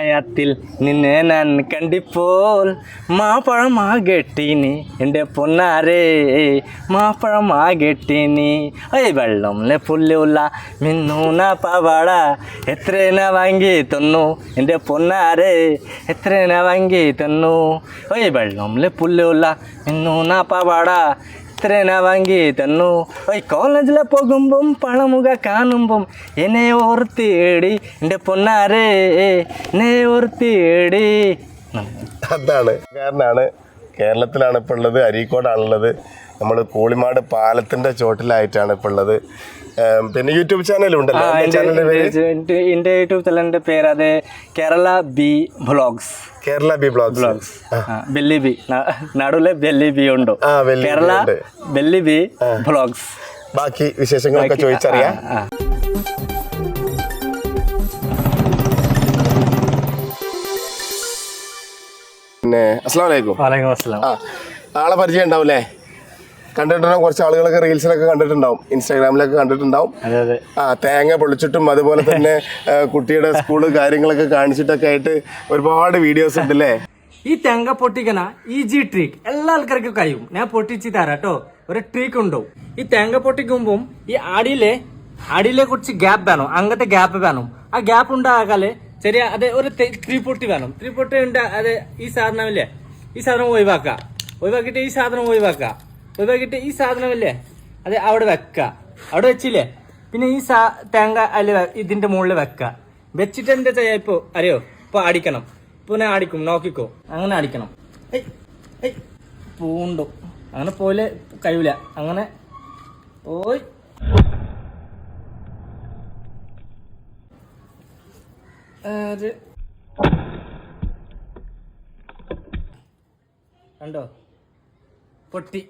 പായത്തിൽ നിന്നെ ഞാൻ കണ്ടിപ്പോൾ. മാപ്പഴമാകെട്ടീനി എന്റെ പൊന്നാരേ. മാപ്പഴമാകെട്ടീനി ഏയ് വെള്ളംലെ പുല്ലുള്ള മിന്നൂന പവാട എത്രേന വാങ്ങി തന്നു എന്റെ പൊന്നാരേ. എത്രേന വാങ്ങി തന്നു. ഏയ് വെള്ളംലെ പുല്ലുള്ള മിന്നൂന പവാട എത്രേന വാങ്ങി തന്നു. ഓയ് കോളേജിലെ പോകുമ്പം പണമുക കാണുമ്പം എന്നെ ഓർത്തിയേടി എന്റെ പൊന്നാരേ എന്നെ ഓർത്തിയേടി അതാണ് കാരണമാണ് കേരളത്തിലാണ് ഇപ്പോൾ ഉള്ളത് അരീക്കോടാണുള്ളത്. നമ്മൾ കോളിമാട് പാലത്തിന്റെ ചോട്ടിലായിട്ടാണ് ഇപ്പോൾ ഉള്ളത്. പിന്നെ യൂട്യൂബ് ചാനലും ഉണ്ടല്ലോ എന്താ ചാനലിന്റെ പേര്? യൂട്യൂബ് അത് Kerala B blogs. Kerala B blogs. Belly B. നടുവിലെ belly B ഉണ്ടോ? കേരള. Belly B blogs. ബാക്കി വിശേഷങ്ങളൊക്കെ ചോദിച്ചറിയാം. പിന്നെ അസ്സാം വലൈക്കും അസ്സലാം. ആളെ പരിചയം ഉണ്ടാവില്ലേ കണ്ടിട്ടുണ്ടാവും. കുറച്ച് ആളുകളൊക്കെ റീൽസിലൊക്കെ കണ്ടിട്ടുണ്ടാവും. ഇൻസ്റ്റാഗ്രാമിലൊക്കെ കണ്ടിട്ടുണ്ടാവും. അതെ അതെ. ആ തേങ്ങ പൊളിച്ചിട്ടും അതുപോലെ തന്നെ കുട്ടിയുടെ സ്കൂൾ കാര്യങ്ങളൊക്കെ കാണിച്ചിട്ടൊക്കെ ആയിട്ട് ഒരുപാട് വീഡിയോസ് ഉണ്ട് അല്ലേ ഈ തേങ്ങ പൊട്ടിക്കണ ഈജി ട്രീക്ക് എല്ലാ ആൾക്കാർക്കും കഴിയും. ഞാൻ പൊട്ടിച്ച് തരാം കേട്ടോ ഒരു ട്രീക്ക് ഉണ്ടോ? ഈ തേങ്ങ പൊട്ടിക്കുമ്പം ഈ അടിയിലെ അടിയിലെ കുറച്ച് ഗ്യാപ്പ് വേണം. അങ്ങനത്തെ ഗ്യാപ്പ് വേണം. ആ ഗ്യാപ്പ് ഉണ്ടാകാൽ ചെറിയ അതെ ഒരു ത്രീ പൊട്ടി വേണം. ത്രീ പൊട്ടി ഉണ്ട് അതെ ഈ സാധനം സാധനമില്ലേ ഈ സാധനം ഒഴിവാക്കുക. ഒഴിവാക്കിയിട്ട് ഈ സാധനം ഒഴിവാക്കുക. ഒഴിവാക്കിയിട്ട് ഈ സാധനമല്ലേ? അത് അവിടെ വെക്കുക അവിടെ വെച്ചില്ലേ? പിന്നെ ഈ സാ തേങ്ങ അതിൽ ഇതിന്റെ മുകളിൽ വെക്കുക വെച്ചിട്ട് എന്താ ചെയ്യാ ഇപ്പൊ? അറിയോ? ഇപ്പൊ അടിക്കണം. ഇപ്പൊ ഞാൻ അടിക്കും. നോക്കിക്കോ. അങ്ങനെ അടിക്കണം. ഏയ് ഏയ്. പൂണ്ടു? അങ്ങനെ പോലെ കഴിവില്ല അങ്ങനെ. ഓയ്. കണ്ടോ? പൊട്ടി.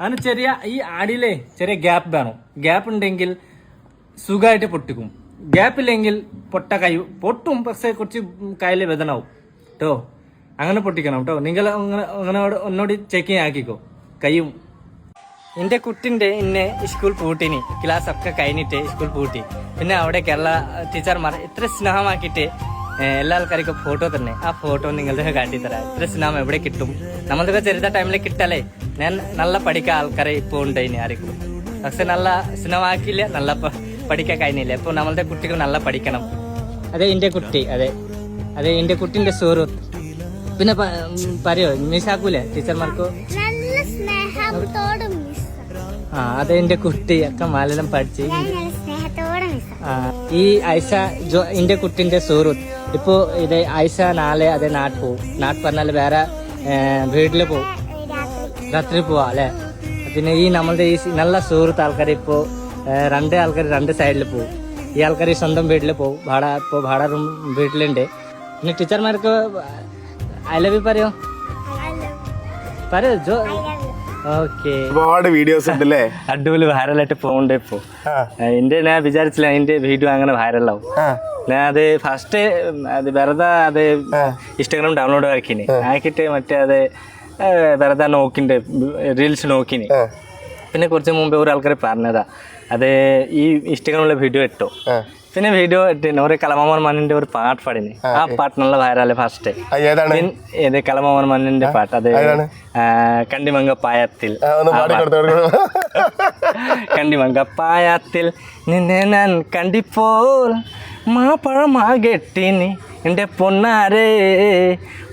അങ്ങനെ ചെറിയ ഈ ആടിയിലെ ചെറിയ ഗ്യാപ്പ് വേണം. ഗ്യാപ്പ് ഉണ്ടെങ്കിൽ സുഖമായിട്ട് പൊട്ടിക്കും. ഗ്യാപ്പ് ഇല്ലെങ്കിൽ പൊട്ട കൈ പൊട്ടും. പക്ഷേ കുറച്ച് കയ്യിൽ വേദനാവും കേട്ടോ അങ്ങനെ പൊട്ടിക്കണം കേട്ടോ നിങ്ങൾ അങ്ങനെ അങ്ങനെ ഒന്നോട് ചെക്കിങ് ആക്കിക്കോ. കൈയും. എന്റെ കുട്ടിന്റെ ഇന്നെ സ്കൂൾ പൂട്ടിനി. ക്ലാസ് ഒക്കെ കഴിഞ്ഞിട്ട് സ്കൂൾ പൂട്ടി. പിന്നെ അവിടെ കേരള ടീച്ചർമാർ ഇത്ര സ്നേഹമാക്കിയിട്ട് എല്ലാ ആൾക്കാർക്കും ഫോട്ടോ തന്നെ. ആ ഫോട്ടോ നിങ്ങളുടെ കാട്ടിത്തരാം ഇത്ര സിനിമ എവിടെ കിട്ടും? നമ്മളൊക്കെ ചെറുത ടൈമിൽ കിട്ടല്ലേ? ഞാൻ നല്ല പഠിക്കാൻ ആൾക്കാരെ ഇപ്പോൾ ഉണ്ട് ഇനി ആർക്കും പക്ഷെ നല്ല സ്നേഹമാക്കിയില്ല നല്ല പ- പഠിക്കാൻ കഴിഞ്ഞില്ല. ഇപ്പോൾ നമ്മളുടെ കുട്ടികൾ നല്ല പഠിക്കണം. അതെ എന്റെ കുട്ടി അതെ. അതെ എന്റെ കുട്ടിന്റെ സോറു പിന്നെ പറയോ? മിസ് മിസ്സാക്കൂലേ ടീച്ചർമാർക്ക്? ആ. അതെ എന്റെ ആ ഒക്കെ മലയാളം പഠിച്ച്. നല്ല ഈ ഐഷ ജോ എന്റെ കുട്ടിന്റെ സുഹൃത്ത് ഇപ്പോ ഇത് ഐഷ നാളെ അതെ നാട്ടിൽ പോവും. നാട്ട് പറഞ്ഞാൽ വേറെ വീട്ടിൽ പോവും. രാത്രി പോവാ അല്ലെ? പിന്നെ ഈ നമ്മളുടെ ഈ നല്ല സുഹൃത്ത് ആൾക്കാർ ഇപ്പോ രണ്ട് ആൾക്കാർ രണ്ട് സൈഡിൽ പോകും ഈ ആൾക്കാർ സ്വന്തം വീട്ടിൽ പോകും ഭാട ഇപ്പോ ഭാട റൂം വീട്ടിലുണ്ട്. പിന്നെ ടീച്ചർമാർക്ക് ഐ ലവ് യു പറയോ? പറയോ ജോ ഒരുപാട് വീഡിയോസ് ഉണ്ട് അല്ലേ അടിപൊളി വൈറലായിട്ട് പോകുന്നുണ്ട് ഇപ്പോ. എന്റെ ഞാൻ വിചാരിച്ചില്ല എന്റെ വീഡിയോ അങ്ങനെ വൈറലാവും ഞാൻ അത് ഫസ്റ്റ് അത് വെറുതെ അത് ഇൻസ്റ്റാഗ്രാം ഡൗൺലോഡ് ആക്കിന്. ആക്കിയിട്ട് മറ്റേ അത് വെറുതെ നോക്കിണ്ട് റീൽസ് നോക്കിന്. പിന്നെ കുറച്ച് മുമ്പ് ഒരു ആൾക്കാർ പറഞ്ഞതാ അത് ഈ ഇൻസ്റ്റാഗ്രാമിലെ വീഡിയോ ഇട്ടോ. പിന്നെ വീഡിയോ ഇട്ടിന്. ഒരു കലമാമൻ മണ്ണിന്റെ ഒരു പാട്ട് പാടിന്. ആ പാട്ട് നല്ല വൈറൽ ഫസ്റ്റ് ഇത് കലമാമൻ മണ്ണിന്റെ പാട്ട്. അത് കണ്ടിമങ്ക പായത്തിൽ. കണ്ടിമങ്ക പായത്തിൽ നിന്നെ ഞാൻ കണ്ടിപ്പോൾ. മാപ്പഴമാകെട്ടിനി എന്റെ പൊന്നാരേ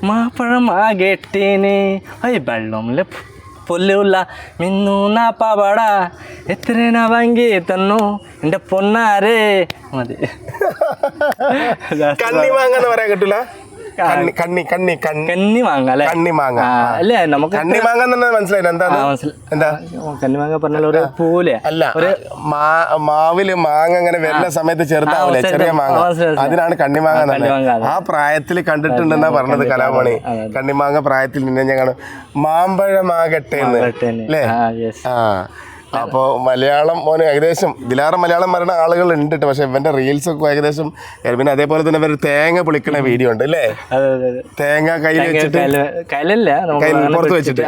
മാപ്പഴമാകെട്ടിനി അയ്യ വെള്ളംലെ പൊല്ലുള്ള മിന്നൂന്ന പാവാട. എത്ര വാങ്ങി തന്നു? എന്റെ പൊന്നാരേ. മതി. കണ്ണി വാങ്ങാന്ന് പറയാൻ കിട്ടില്ല കണ്ണി കണ്ണി കണ്ണി കണ്ണി മാങ്ങ അല്ലേ? കണ്ണി മാങ്ങ. അല്ലേ? നമുക്ക് കണ്ണി മാങ്ങ എന്നാ മനസ്സിലായില്ല? എന്താ എന്താ? കണ്ണി മാങ്ങ പറഞ്ഞാൽ ഒരു പൂല അല്ല മാ- മാവിൽ മാങ്ങ അങ്ങനെ വരുന്ന സമയത്ത് ചെറുതാവില്ലേ ചെറിയ മാങ്ങ. അതിനാണ് കണ്ണി മാങ്ങ ആ പ്രായത്തിൽ കണ്ടിട്ടുണ്ടെന്നാ പറഞ്ഞത് കലാമണി. കണ്ണി മാങ്ങ പ്രായത്തിൽ നിന്നെ ഞങ്ങൾ മാമ്പഴമാകട്ടെ എന്ന്. അല്ലേ? ആ, yes. ആ അപ്പോ മലയാളം മോന് ഏകദേശം ഇതിലാറ് മലയാളം പറയുന്ന ആളുകൾ ഉണ്ട് കേട്ടോ പക്ഷെ ഇവന്റെ റീൽസ് ഒക്കെ ഏകദേശം പിന്നെ അതേപോലെ തന്നെ ഇവർ തേങ്ങ പൊളിക്കുന്ന വീഡിയോ ഉണ്ട് അല്ലേ തേങ്ങ കയ്യിൽ വെച്ചിട്ട് കയ്യിൽ പുറത്ത് വെച്ചിട്ട്.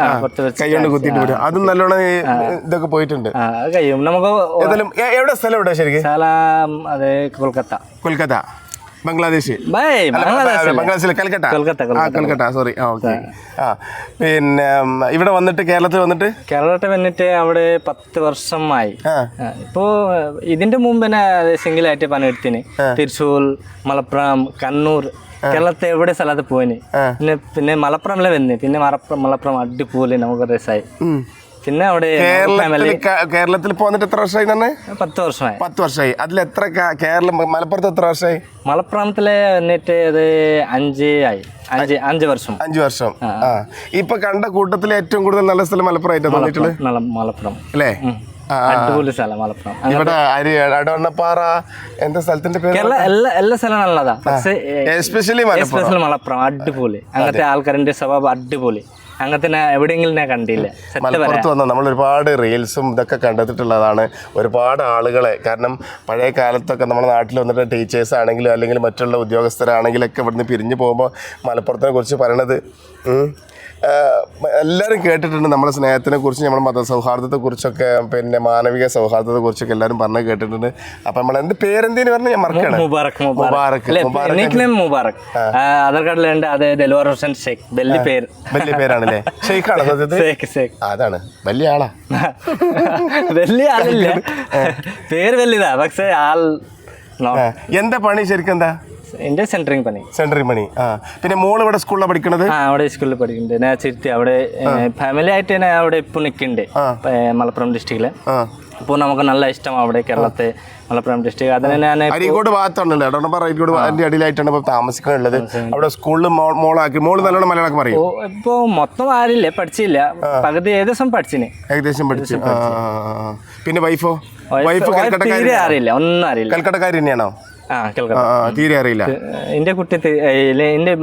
കൈ കൊണ്ട് കുത്തിയിട്ട് വരും അതും നല്ലോണം ഇതൊക്കെ പോയിട്ടുണ്ട്. നമുക്ക് ഏതായാലും എവിടെ സ്ഥലം എവിടെ ശരിക്കും? കൊൽക്കത്ത. കൊൽക്കത്ത. ബംഗ്ലാദേശ്. ബൈ അല്ല, ബംഗ്ലാദേശ് അല്ലേ? ബംഗ്ലാദേശിൽ കൽക്കട്ട. കൽക്കട്ട, കൽക്കട്ട. സോറി ഓക്കെ ആ പിന്നെ ഇവിടെ വന്നിട്ട് കേരളത്തിൽ വന്നിട്ട്? കേരളത്തിൽ വന്നിട്ട് അവിടെ പത്ത് വർഷമായി. ഇപ്പോ ഇതിന്റെ മുമ്പ് തന്നെ സിംഗിൾ ആയിട്ട് പണിയെടുത്തിന് തൃശ്ശൂർ മലപ്പുറം കണ്ണൂർ. കേരളത്തെ എവിടെ സ്ഥലത്ത് പോയിന്? പിന്നെ പിന്നെ മലപ്പുറമിലെ വന്ന്? പിന്നെ മലപ്പുറം മലപ്പുറം അടിപൊളി നമുക്ക് രസമായി. പിന്നെ അവിടെ കേരളത്തിൽ പോന്നിട്ട് കേരളത്തിൽ എത്ര വർഷമായി തന്നെ? പത്ത് വർഷമായി. പത്ത് വർഷമായി. അതിൽ എത്ര കേരളം മലപ്പുറത്ത് എത്ര വർഷമായി? മലപ്പുറത്തിലെ വന്നിട്ട് അത് അഞ്ച് ആയി. അഞ്ച് അഞ്ച് വർഷം. അഞ്ച് വർഷം. ആ. ഇപ്പൊ കണ്ട കൂട്ടത്തിൽ ഏറ്റവും കൂടുതൽ നല്ല സ്ഥലം മലപ്പുറം തോന്നിയിട്ടുള്ളത്? മലപ്പുറം അല്ലേ? അടിപൊളി സ്ഥലം മലപ്പുറം. ഇവിടെ അടവണ്ണപ്പാറ എന്താ സ്ഥലത്തിന്റെ പേര്? എല്ലാ എല്ലാ സ്ഥലം നല്ലതാ. പക്ഷേ എസ്പെഷ്യലി മലപ്പുറം. അടിപൊളി. അങ്ങനത്തെ ആൾക്കാരിന്റെ സ്വഭാവം അടിപൊളി. അങ്ങനത്തെ എവിടെയെങ്കിലും ഞാൻ കണ്ടില്ല. മലപ്പുറത്ത് വന്ന നമ്മൾ ഒരുപാട് റീൽസും ഇതൊക്കെ കണ്ടെത്തിയിട്ടുള്ളതാണ് ഒരുപാട് ആളുകളെ കാരണം പഴയ കാലത്തൊക്കെ നമ്മുടെ നാട്ടിൽ വന്നിട്ട് ടീച്ചേഴ്സ് ആണെങ്കിലും അല്ലെങ്കിൽ മറ്റുള്ള ഉദ്യോഗസ്ഥരാണെങ്കിലൊക്കെ ഇവിടുന്ന് പിരിഞ്ഞു പോകുമ്പോൾ മലപ്പുറത്തിനെ കുറിച്ച് പറയണത് എല്ലാവരും കേട്ടിട്ടുണ്ട് നമ്മുടെ സ്നേഹത്തിനെ കുറിച്ച് നമ്മുടെ മതസൗഹാർദ്ദത്തെ കുറിച്ചൊക്കെ പിന്നെ മാനവിക സൗഹാർദ്ദത്തെ കുറിച്ചൊക്കെ എല്ലാവരും പറഞ്ഞ് കേട്ടിട്ടുണ്ട്. അപ്പം നമ്മൾ എന്ത് പേരെന്തേന്ന് പറഞ്ഞാൽ ഞാൻ മറക്കണം മുബാറക് ആധാർ കാർഡിലുണ്ട് അത് ഹുസൈൻ ഷേഖ് വലിയ പേര്. വലിയ പേരാണല്ലേ? ഷെയ്ഖാണ് സത്യത്തിൽ? അതാണ്. വലിയ ആളാ. വലിയ ആളില്ല. പേര് വലിയതാ പക്ഷേ ആൾ എന്താ പണി ശരിക്കും എന്താ എന്റെ സെന്ററിങ് പണി. സെൻട്രൽ പണി. ആ. പിന്നെ മോൾ ഇവിടെ സ്കൂളിലാണ് പഠിക്കണത്? ആ അവിടെ സ്കൂളിൽ പഠിക്കുന്നുണ്ട് ഞാൻ ചിരുത്തി അവിടെ ഫാമിലി ആയിട്ട് തന്നെ അവിടെ ഇപ്പൊ നിൽക്കുന്നുണ്ട് മലപ്പുറം ഡിസ്ട്രിക്റ്റിൽ അപ്പോൾ നമുക്ക് നല്ല ഇഷ്ടം അവിടെ കേരളത്തെ മലപ്പുറം ഡിസ്ട്രിക്ട് അതിന് ഞാൻ അരീക്കോട് ഭാഗത്താണല്ലോ. എടോണപ്പാറ അരീക്കോട് അതിന്റെ അടിയിലായിട്ടാണ് ഇപ്പൊ താമസിക്കാനുള്ളത് അവിടെ സ്കൂളിൽ മോളാക്കി. മോൾ നല്ലോണം മലയാളം പറയും? ഇപ്പോ മൊത്തം ആരില്ല പഠിച്ചില്ല. പകുതി ഏകദേശം പഠിച്ചിന്. ഏകദേശം പഠിച്ചു. പിന്നെ വൈഫോ വൈഫ് കൽക്കട്ടക്കാരി അറിയില്ല ഒന്നും അറിയില്ല. കൽക്കട്ടക്കാരി തന്നെയാണോ? തീരെ അറിയില്ല. എന്റെ കുട്ടി എന്റെ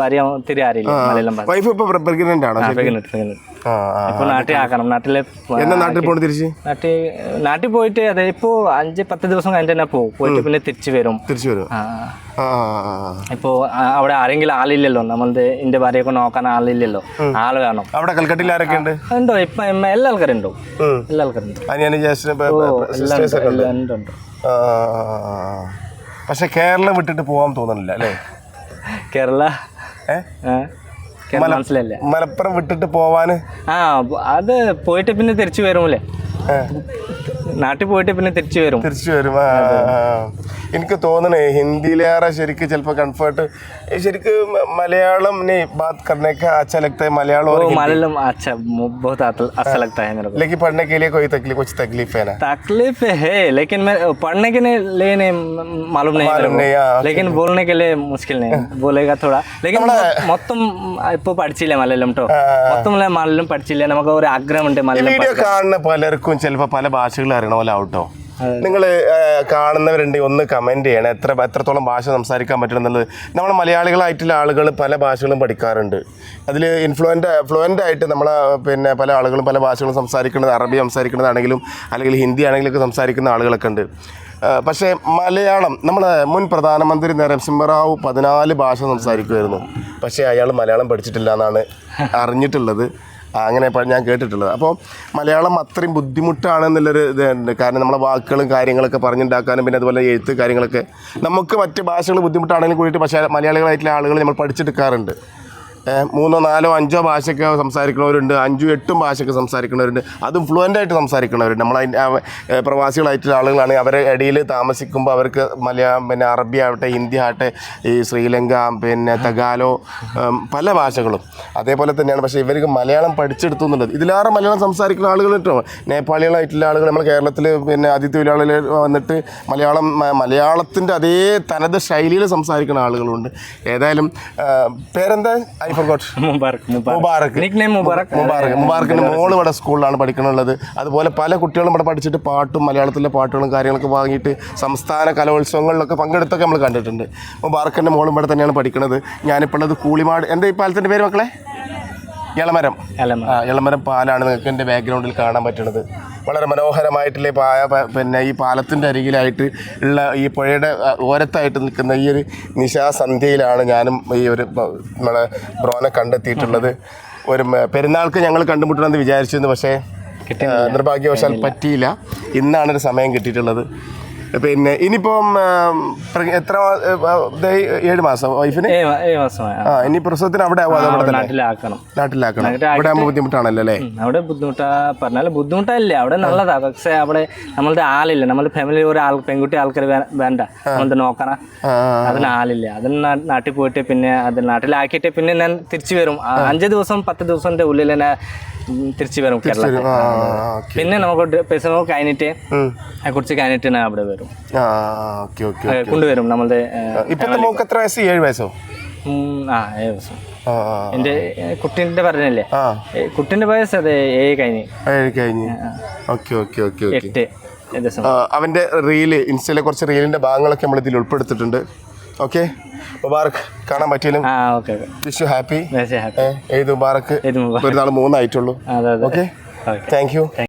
ഭാര്യ തീരെ അറിയില്ല മലയാളം വൈഫ് ഇപ്പൊ പ്രഗ്നന്റ് ആണോ ഇപ്പൊ നാട്ടിൽ ആക്കണം നാട്ടിലെ എന്നാ നാട്ടിൽ പോകണം തിരിച്ച്? നാട്ടിൽ നാട്ടിൽ പോയിട്ട് അതെ ഇപ്പോ അഞ്ച് പത്ത് ദിവസം കഴിഞ്ഞിട്ട് തന്നെ പോകും പോയിട്ട് പിന്നെ തിരിച്ചു വരും. തിരിച്ചു വരും. ഇപ്പോ അവിടെ ആരെങ്കിലും ആളില്ലല്ലോ? നമ്മളത് എന്റെ ഭാര്യയൊക്കെ നോക്കാൻ ആളില്ലല്ലോ. ആൾ വേണം. അവിടെ കൽക്കട്ടയിൽ ആരൊക്കെ ഉണ്ട്? ഉണ്ടോ? ഇപ്പൊ എല്ലാ ആൾക്കാരുണ്ടോ. എല്ലാ ആൾക്കാരുണ്ടോ? എല്ലാം ഉണ്ട്. പക്ഷെ കേരളം വിട്ടിട്ട് പോകാൻ തോന്നണില്ല അല്ലേ? കേരള? മനസ്സിലല്ലേ മലപ്പുറം വിട്ടിട്ട് പോവാന്? ആ അത് പോയിട്ട് പിന്നെ തിരിച്ചു വരുമല്ലേ നാട്ടിൽ പോയിട്ട് പിന്നെ തിരിച്ചു വരും തിരിച്ചു വരും ആ, ആ, ആ. എനിക്ക് തോന്നണേ ഹിന്ദിയിലേറെ ശരിക്ക് ചിലപ്പോൾ കംഫർട്ട് ശരിക്ക് മ- മലയാളം നെ बात करने का अच्छा लगता है मलयालम और वो हिंदी मालूम अच्छा मु- बहुत अत- अच्छा लगता है मेरे को लेकिन पढ़ने के लिए कोई तकलीफ कुछ तकलीफ है ना तकलीफ है लेकिन मैं पढ़ने के लिए लिए नहीं म- मालूम नहीं मेरे मालूम को। नहीं, हाँ, लेकिन बोलने के लिए मुश्किल नहीं बोलेगा थोड़ा लेकिन മൊത്തം ഇപ്പൊ പഠിച്ചില്ല മലയാളം കേട്ടോ മൊത്തം മലയാളം പഠിച്ചില്ല നമുക്ക് ഒരു ആഗ്രഹമുണ്ട് മലയാളം വീഡിയോ കാണുന്ന പലർക്കും ചിലപ്പോൾ പല ഭാഷകൾ അറിയണ പോലെ ആവട്ടോ നിങ്ങൾ കാണുന്നവരുണ്ട് ഒന്ന് കമന്റ് ചെയ്യണം. എത്ര എത്രത്തോളം ഭാഷ സംസാരിക്കാൻ പറ്റണം എന്നുള്ളത് നമ്മൾ മലയാളികളായിട്ടുള്ള ആളുകൾ പല ഭാഷകളും പഠിക്കാറുണ്ട്. അതിൽ ഇൻഫ്ലുവന്റ് ഫ്ലുവന്റ് ആയിട്ട് നമ്മൾ പിന്നെ പല ആളുകളും പല ഭാഷകളും സംസാരിക്കുന്നത് അറബി സംസാരിക്കുന്നതാണെങ്കിലും അല്ലെങ്കിൽ ഹിന്ദി ആണെങ്കിലും ഒക്കെ സംസാരിക്കുന്ന ആളുകളൊക്കെ ഉണ്ട്. പക്ഷേ മലയാളം നമ്മൾ മുൻ പ്രധാനമന്ത്രി നരസിംഹറാവു പതിനാല് ഭാഷ സംസാരിക്കുമായിരുന്നു പക്ഷേ അയാൾ മലയാളം പഠിച്ചിട്ടില്ല എന്നാണ് അറിഞ്ഞിട്ടുള്ളത്. അങ്ങനെ ഞാൻ കേട്ടിട്ടുള്ളത്. അപ്പോൾ മലയാളം അത്രയും ബുദ്ധിമുട്ടാണെന്നുള്ളൊരു ഇതുണ്ട് കാരണം നമ്മളെ വാക്കുകളും കാര്യങ്ങളൊക്കെ പറഞ്ഞുണ്ടാക്കാനും പിന്നെ അതുപോലെ എഴുത്ത് കാര്യങ്ങളൊക്കെ നമുക്ക് മറ്റ് ഭാഷകൾ ബുദ്ധിമുട്ടാണെങ്കിലും കൂടിയിട്ട് പക്ഷേ മലയാളികളായിട്ടുള്ള ആളുകൾ നമ്മൾ പഠിച്ചെടുക്കാറുണ്ട്. മൂന്നോ നാലോ അഞ്ചോ ഭാഷയൊക്കെ സംസാരിക്കുന്നവരുണ്ട്. അഞ്ചും എട്ടും ഭാഷയൊക്കെ സംസാരിക്കുന്നവരുണ്ട്. അതും ഫ്ലുവന്റ് ആയിട്ട് സംസാരിക്കുന്നവരുണ്ട്. നമ്മൾ പ്രവാസികളായിട്ടുള്ള ആളുകളാണെങ്കിൽ അവരെ ഇടയിൽ താമസിക്കുമ്പോൾ അവർക്ക് മലയാളം പിന്നെ അറബി ആവട്ടെ ഹിന്ദി ആവട്ടെ ഈ ശ്രീലങ്ക പിന്നെ തഗാലോ പല ഭാഷകളും. അതേപോലെ തന്നെയാണ്. പക്ഷേ ഇവർക്ക് മലയാളം പഠിച്ചെടുത്തു എന്നുള്ളത് ഇതിലേറെ മലയാളം സംസാരിക്കുന്ന ആളുകൾ നേപ്പാളികളായിട്ടുള്ള ആളുകൾ നമ്മൾ കേരളത്തിൽ പിന്നെ അതിഥി തൊഴിലാളികൾ വന്നിട്ട് മലയാളം മലയാളത്തിന്റെ അതേ തനത് ശൈലിയിൽ സംസാരിക്കുന്ന ആളുകളുണ്ട്. ഏതായാലും പേരെന്താ? ഫോർഗോട്ട് മുബാറക് മുബാറക്. മുബാറക്. മുബാറക്കിന്റെ മോൾ ഇവിടെ സ്കൂളിലാണ് പഠിക്കണുള്ളത്. അതുപോലെ പല കുട്ടികളും ഇവിടെ പഠിച്ചിട്ട് പാട്ടും മലയാളത്തിലെ പാട്ടുകളും കാര്യങ്ങളൊക്കെ വാങ്ങിയിട്ട് സംസ്ഥാന കലോത്സവങ്ങളിലൊക്കെ പങ്കെടുത്തൊക്കെ നമ്മൾ കണ്ടിട്ടുണ്ട്. മുബാറക്കിന്റെ മോളും ഇവിടെ തന്നെയാണ് പഠിക്കുന്നത് ഞാനിപ്പോൾ ഉള്ളത് കൂളിമാട്. എന്താ ഈ പാലത്തിന്റെ പേര് മക്കളെ? ഇളമരം ആ ഇളമരം പാലാണ് നിങ്ങൾക്ക് എന്റെ ബാക്ക്ഗ്രൗണ്ടിൽ കാണാൻ പറ്റുന്നത് വളരെ മനോഹരമായിട്ടുള്ള ഈ പായ പിന്നെ ഈ പാലത്തിന്റെ അരികിലായിട്ട് ഉള്ള ഈ പുഴയുടെ ഓരത്തായിട്ട് നിൽക്കുന്ന ഈ ഒരു നിശാസന്ധ്യയിലാണ് ഞാനും ഈ ഒരു നമ്മളെ ബ്രോനെ കണ്ടെത്തിയിട്ടുള്ളത്. ഒരു പെരുന്നാൾക്ക് ഞങ്ങൾ കണ്ടുമുട്ടണമെന്ന് വിചാരിച്ചിരുന്നു പക്ഷേ നിർഭാഗ്യവശാൽ പറ്റിയില്ല. ഇന്നാണൊരു സമയം കിട്ടിയിട്ടുള്ളത്. പിന്നെ ഇനിയിപ്പം എത്ര ഏഴ് മാസം വൈഫിന്? ആ. ഇനി പ്രസവത്തിന് അവിടെ നാട്ടിലാക്കണം. നാട്ടിലാക്കണം. അവിടെ ആകുമ്പോൾ ബുദ്ധിമുട്ടാണല്ലോ അല്ലേ? അവിടെ ബുദ്ധിമുട്ടാ പറഞ്ഞാൽ ബുദ്ധിമുട്ടല്ല? അവിടെ നല്ലതാ. പക്ഷെ അവിടെ നമ്മളുടെ ആളില്ല. നമ്മുടെ ഫാമിലി ഒരു ആൾ പെൺകുട്ടി ആൾക്കാർ വേണ്ട. നമ്മളത് നോക്കണ. അതിന് ആളില്ല. അതിന് നാട്ടിൽ പോയിട്ട് പിന്നെ അത് നാട്ടിലാക്കിയിട്ട് പിന്നെ ഞാൻ തിരിച്ചു വരും. അഞ്ചു ദിവസം പത്ത് ദിവസത്തിന്റെ ഉള്ളിൽ തന്നെ തിരിച്ചു വരും കേരളത്തിൽ പിന്നെ നമുക്ക് പൈസ കഴിഞ്ഞിട്ട് കുറച്ച് കഴിഞ്ഞിട്ട് ഞാൻ അവിടെ വരും. കൊണ്ടുവരും നമ്മളുടെ ഇപ്പോഴത്തെ മോക്ക് എത്ര വയസ്സ്? ഏഴ് വയസ്സോ? ആ ഏഴ് വയസ്സോ. എന്റെ കുട്ടിന്റെ പറഞ്ഞല്ലേ? കുട്ടിന്റെ വയസ്സ് അതെ ഏഴ് കഴിഞ്ഞ്. ഏഴ് കഴിഞ്ഞ്. Okay okay okay okay. എട്ട് അവന്റെ റീൽ ഇൻസ്റ്റയിലെ കുറച്ച് റീലിന്റെ ഭാഗങ്ങളൊക്കെ നമ്മൾ ഇതിൽ ഉൾപ്പെടുത്തിയിട്ടുണ്ട്. ഓക്കെ മുബാറക്ക് കാണാൻ പറ്റിയാലും വിഷ് യു ഹാപ്പി ഏത് മുബാറക്ക് നാൾ മൂന്നായിട്ടുള്ളൂ. Okay thank you